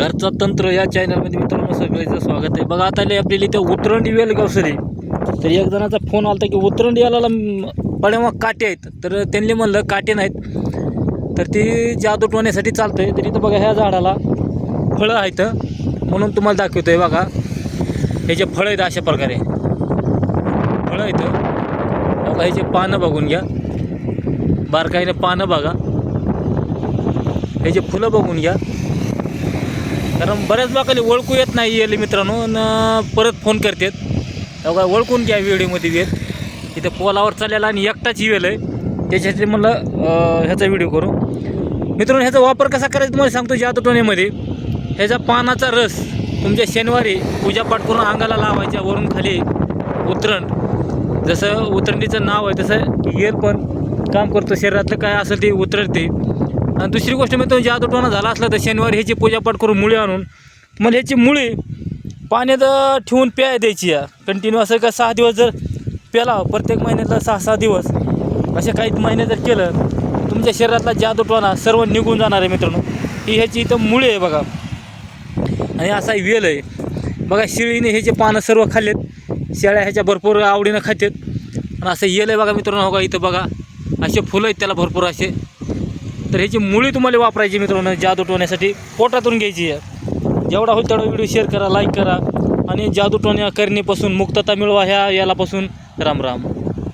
घरचा तंत्र या चॅनलमध्ये मित्रांनो सगळ्याचं स्वागत आहे. बघा आता आली आपल्याला इथं उतरंडी वेल सरी तर एक जणाचा फोन आला की उतरंडी याला पड्यामा काटे आहेत. तर त्यांनी म्हणलं काटे नाहीत. तर ती जादू टोण्यासाठी चालतंय. तर इथं बघा ह्या झाडाला फळं आहेत. म्हणून तुम्हाला दाखवतोय बघा. ह्याचे फळं आहेत अशा प्रकारे. फळं आहेत. बघा ह्याचे पानं बघून घ्या. बारकाईने पानं बघा. ह्याचे फुलं बघून घ्या. कारण बऱ्याच लोकांनी ओळखू येत नाही येले मित्रांनो न परत फोन करतात. तेव्हा ओळखून घ्या व्हिडिओमध्ये येत इथं पोलावर चाललेला आणि एकटाच वेल आहे. त्याच्यासाठी म्हणलं ह्याचा व्हिडिओ करू. मित्रांनो ह्याचा वापर कसा करायचा तुम्हाला सांगतो जादूटोण्यामध्ये ह्याचा पानाचा रस तुमच्या शनिवारी पूजापाठ करून अंगाला लावायच्या वरून खाली उतरण. जसं उतरणीचं नाव आहे तसं येल पण काम करतो. शरीरातलं काय असेल ते उतरते. आणि दुसरी गोष्ट मित्रांनो जादूटोणा झाला असला तर शनिवारी ह्याची पूजापाठ करून मुळे आणून मला ह्याची मुळी पाण्यात ठेवून प्याय द्यायची या. कंटिन्यू असं का सहा दिवस जर प्याला प्रत्येक महिन्यातला सहा सहा दिवस असे काही महिने जर केलं तुमच्या शरीरातला जादूटोणा सर्व निघून जाणार आहे मित्रांनो. ही ह्याची इथं मुळे आहे बघा. आणि असा वेल आहे. बघा शिळीने ह्याचे पानं सर्व खाल्लेत. शेळ्या ह्याच्या भरपूर आवडीनं खातात आणि असं येल आहे बघा मित्रांनो हो का इथं बघा. असे फुलं आहेत त्याला भरपूर असे. तर ह्याची मुळी तुम्हाला वापरायची मित्रांनो जादू टोण्यासाठी. पोटातून घ्यायची आहे. जेवढा होईल तेवढा व्हिडिओ शेअर करा लाईक करा. आणि जादू टोण्या करणेपासून मुक्तता मिळवा ह्या यालापासून राम राम.